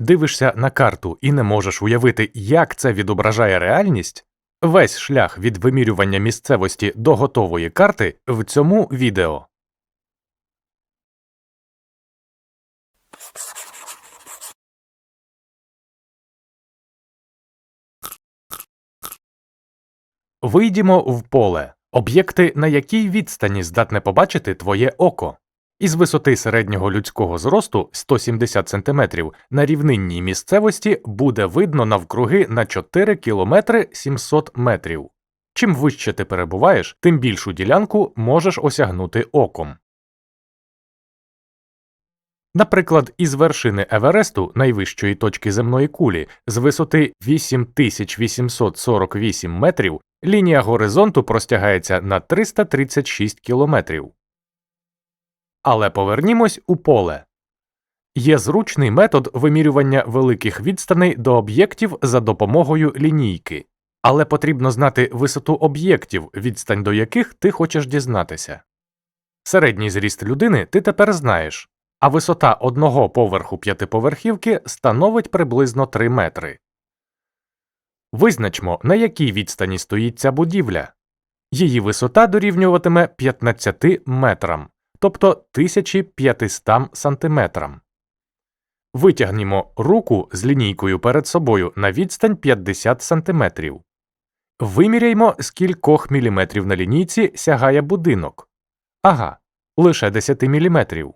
дивишся на карту і не можеш уявити, як це відображає реальність, весь шлях від вимірювання місцевості до готової карти в цьому відео. Вийдімо в поле, об'єкти, на якій відстані здатне побачити твоє око. Із висоти середнього людського зросту 170 см на рівнинній місцевості буде видно навкруги на 4 км 700 метрів. Чим вище ти перебуваєш, тим більшу ділянку можеш осягнути оком. Наприклад, із вершини Евересту, найвищої точки земної кулі, з висоти 8848 метрів, лінія горизонту простягається на 336 кілометрів. Але повернімось у поле. Є зручний метод вимірювання великих відстаней до об'єктів за допомогою лінійки, але потрібно знати висоту об'єктів, відстань до яких ти хочеш дізнатися. Середній зріст людини ти тепер знаєш, а висота одного поверху п'ятиповерхівки становить приблизно 3 метри. Визначмо, на якій відстані стоїть ця будівля. Її висота дорівнюватиме 15 метрам, тобто 1500 сантиметрам. Витягнімо руку з лінійкою перед собою на відстань 50 сантиметрів. Виміряймо, з кількох міліметрів на лінійці сягає будинок. Ага, лише 10 міліметрів.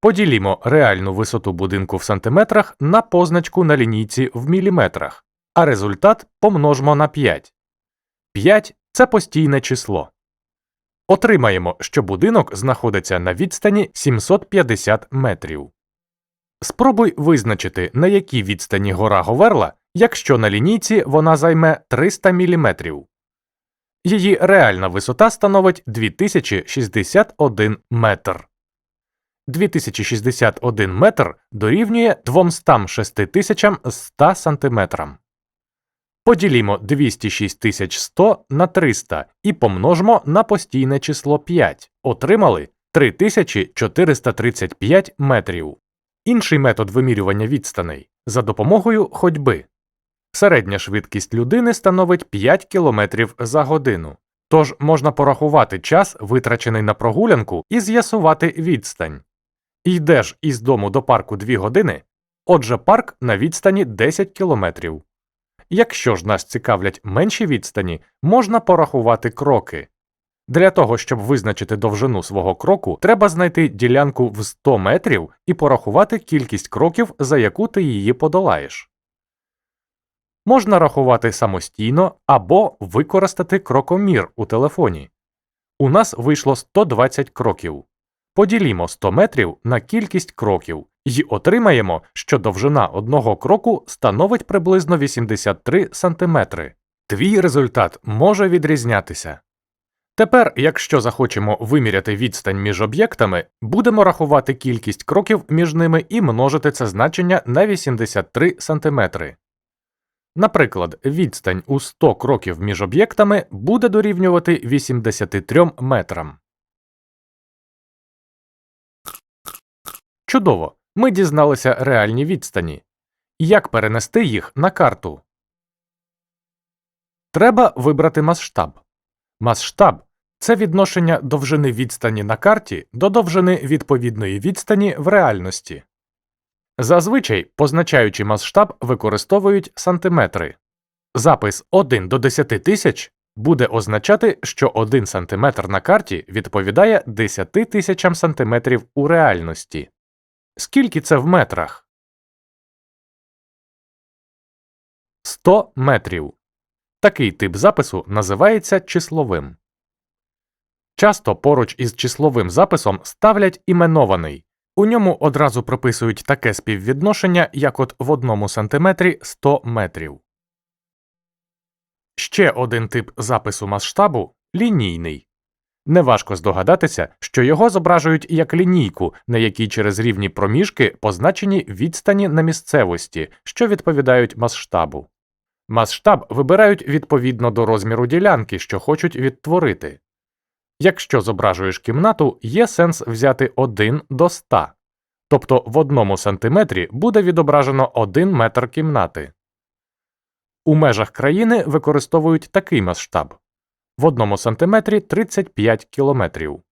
Поділімо реальну висоту будинку в сантиметрах на позначку на лінійці в міліметрах, а результат помножмо на 5. 5 це постійне число. Отримаємо, що будинок знаходиться на відстані 750 метрів. Спробуй визначити, на якій відстані гора Говерла, якщо на лінійці вона займе 300 мм. Її реальна висота становить 2061 метр. 2061 метр дорівнює 206 100 сантиметрам. Поділімо 206 100 на 300 і помножимо на постійне число 5. Отримали 3435 метрів. Інший метод вимірювання відстаней за допомогою ходьби. Середня швидкість людини становить 5 км за годину. Тож можна порахувати час, витрачений на прогулянку, і з'ясувати відстань. Йдеш із дому до парку 2 години, отже, парк на відстані 10 кілометрів. Якщо ж нас цікавлять менші відстані, можна порахувати кроки. Для того, щоб визначити довжину свого кроку, треба знайти ділянку в 100 метрів і порахувати кількість кроків, за яку ти її подолаєш. Можна рахувати самостійно або використати крокомір у телефоні. У нас вийшло 120 кроків. Поділімо 100 метрів на кількість кроків і отримаємо, що довжина одного кроку становить приблизно 83 см. Твій результат може відрізнятися. Тепер, якщо захочемо виміряти відстань між об'єктами, будемо рахувати кількість кроків між ними і множити це значення на 83 см. Наприклад, відстань у 100 кроків між об'єктами буде дорівнювати 83 метрам. Чудово! Ми дізналися реальні відстані. Як перенести їх на карту? Треба вибрати масштаб. Масштаб це відношення довжини відстані на карті до довжини відповідної відстані в реальності. Зазвичай, позначаючи масштаб, використовують сантиметри. Запис 1 до 10 тисяч буде означати, що 1 см на карті відповідає 10 тисячам сантиметрів у реальності. Скільки це в метрах? 100 метрів. Такий тип запису називається числовим. Часто поруч із числовим записом ставлять іменований. У ньому одразу прописують таке співвідношення, як от в одному сантиметрі 100 метрів. Ще один тип запису масштабу лінійний. Неважко здогадатися, що його зображують як лінійку, на якій через рівні проміжки позначені відстані на місцевості, що відповідають масштабу. Масштаб вибирають відповідно до розміру ділянки, що хочуть відтворити. Якщо зображуєш кімнату, є сенс взяти 1 до 100. тобто в одному сантиметрі буде відображено 1 метр кімнати. У межах країни використовують такий масштаб в одному сантиметрі 35 кілометрів.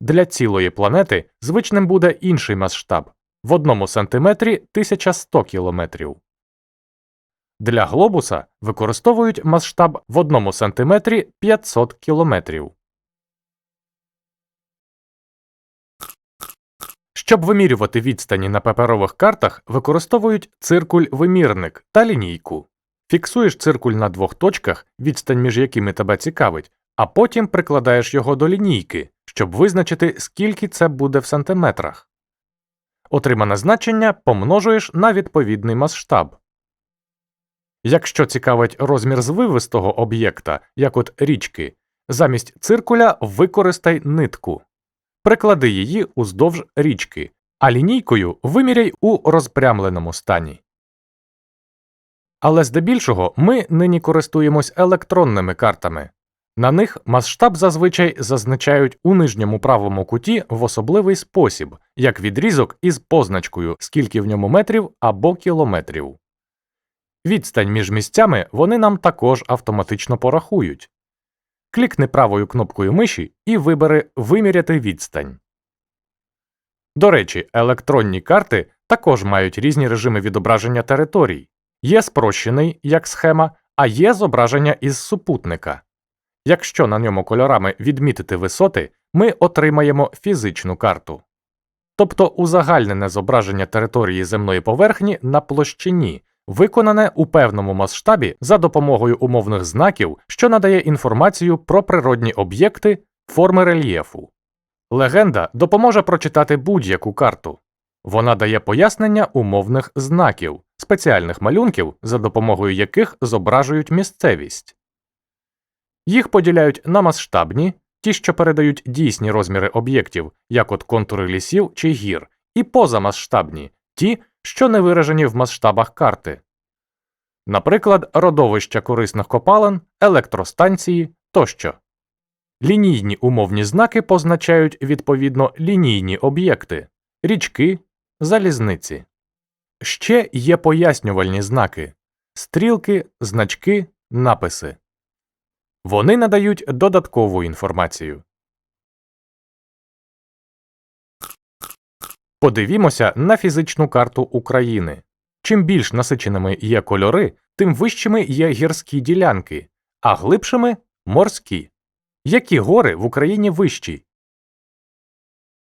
Для цілої планети звичним буде інший масштаб в одному сантиметрі 1100 кілометрів. Для глобуса використовують масштаб в одному сантиметрі 500 кілометрів. Щоб вимірювати відстані на паперових картах, використовують циркуль-вимірник та лінійку. Фіксуєш циркуль на двох точках, відстань між якими тебе цікавить, а потім прикладаєш його до лінійки, щоб визначити, скільки це буде в сантиметрах. Отримане значення помножуєш на відповідний масштаб. Якщо цікавить розмір звивистого об'єкта, як от річки, замість циркуля використай нитку. Приклади її уздовж річки, а лінійкою виміряй у розпрямленому стані. Але здебільшого ми нині користуємось електронними картами. На них масштаб зазвичай зазначають у нижньому правому куті в особливий спосіб, як відрізок із позначкою, скільки в ньому метрів або кілометрів. Відстань між місцями вони нам також автоматично порахують. Клікни правою кнопкою миші і вибери Виміряти відстань. До речі, електронні карти також мають різні режими відображення територій. Є спрощений як схема, а є зображення із супутника. Якщо на ньому кольорами відмітити висоти, ми отримаємо фізичну карту. Тобто узагальнене зображення території земної поверхні на площині, виконане у певному масштабі за допомогою умовних знаків, що надає інформацію про природні об'єкти, форми рельєфу. Легенда допоможе прочитати будь-яку карту. Вона дає пояснення умовних знаків, спеціальних малюнків, за допомогою яких зображують місцевість. Їх поділяють на масштабні, ті, що передають дійсні розміри об'єктів, як от контури лісів чи гір, і позамасштабні, ті, що не виражені в масштабах карти. Наприклад, родовища корисних копалин, електростанції тощо. Лінійні умовні знаки позначають відповідно лінійні об'єкти річки, залізниці. Ще є пояснювальні знаки стрілки, значки, написи. Вони надають додаткову інформацію. Подивімося на фізичну карту України. Чим більш насиченими є кольори, тим вищими є гірські ділянки, а глибшими морські. Які гори в Україні вищі?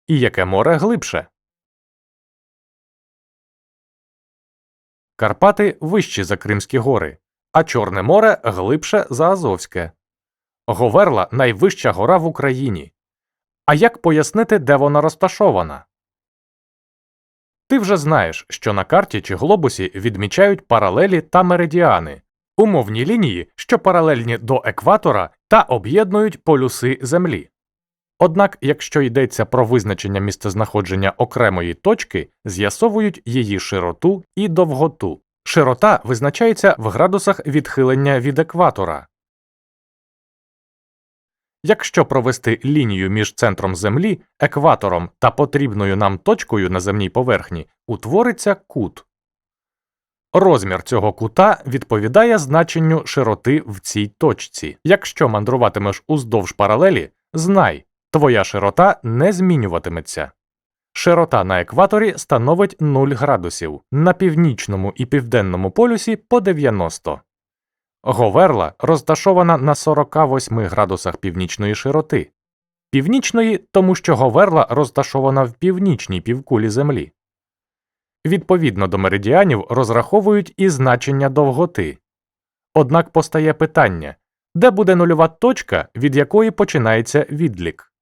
І яке море глибше? Карпати вищі за Кримські гори, а Чорне море глибше за Азовське. Говерла найвища гора в Україні. А як пояснити, де вона розташована? Ти вже знаєш, що на карті чи глобусі відмічають паралелі та меридіани, умовні лінії, що паралельні до екватора та об'єднують полюси Землі. Однак, якщо йдеться про визначення місцезнаходження окремої точки, з'ясовують її широту і довготу. Широта визначається в градусах відхилення від екватора. Якщо провести лінію між центром Землі, екватором та потрібною нам точкою на земній поверхні, утвориться кут. Розмір цього кута відповідає значенню широти в цій точці. Якщо мандруватимеш уздовж паралелі, знай, твоя широта не змінюватиметься. Широта на екваторі становить 0 градусів, на північному і південному полюсі по 90. Говерла розташована на 48 градусах північної широти, північної, тому що Говерла розташована в північній півкулі Землі. Відповідно до меридіанів розраховують і значення довготи. Однак постає питання де буде нульова точка, від якої починається відлік.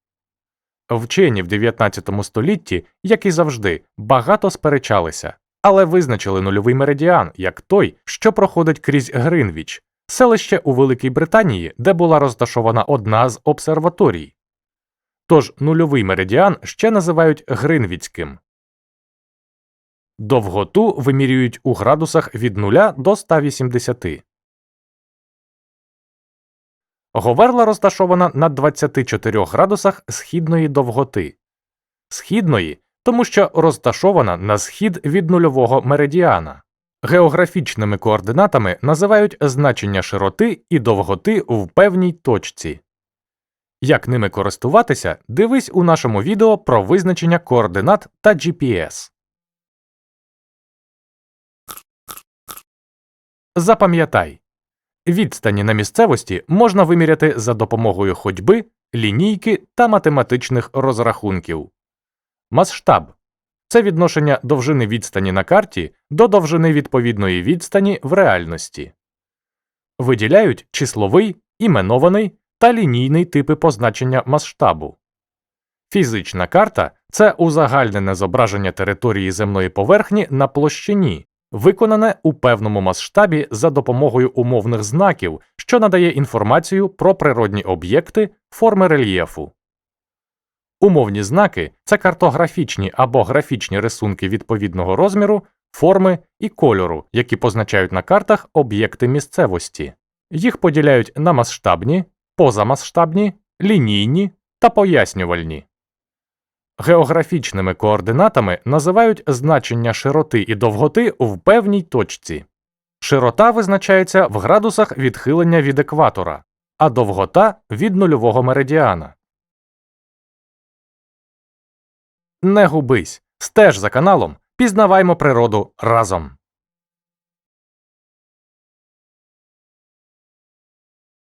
Вчені в 19 столітті, як і завжди, багато сперечалися, але визначили нульовий меридіан як той, що проходить крізь Гринвіч, селище у Великій Британії, де була розташована одна з обсерваторій. Тож нульовий меридіан ще називають Гринвіцьким. Довготу вимірюють у градусах від 0 до 180. Говерла розташована на 24 градусах східної довготи, східної, тому що розташована на схід від нульового меридіана. Географічними координатами називають значення широти і довготи в певній точці. Як ними користуватися, дивись у нашому відео про визначення координат та GPS. Запам'ятай, відстані на місцевості можна виміряти за допомогою ходьби, лінійки та математичних розрахунків. Масштаб це відношення довжини відстані на карті до довжини відповідної відстані в реальності. Виділяють числовий, іменований та лінійний типи позначення масштабу. Фізична карта це узагальнене зображення території земної поверхні на площині, виконане у певному масштабі за допомогою умовних знаків, що надає інформацію про природні об'єкти, форми рельєфу. Умовні знаки це картографічні або графічні рисунки відповідного розміру, форми і кольору, які позначають на картах об'єкти місцевості. Їх поділяють на масштабні, позамасштабні, лінійні та пояснювальні. Географічними координатами називають значення широти і довготи в певній точці. Широта визначається в градусах відхилення від екватора, а довгота від нульового меридіана. Не губись, стеж за каналом, пізнаваймо природу разом.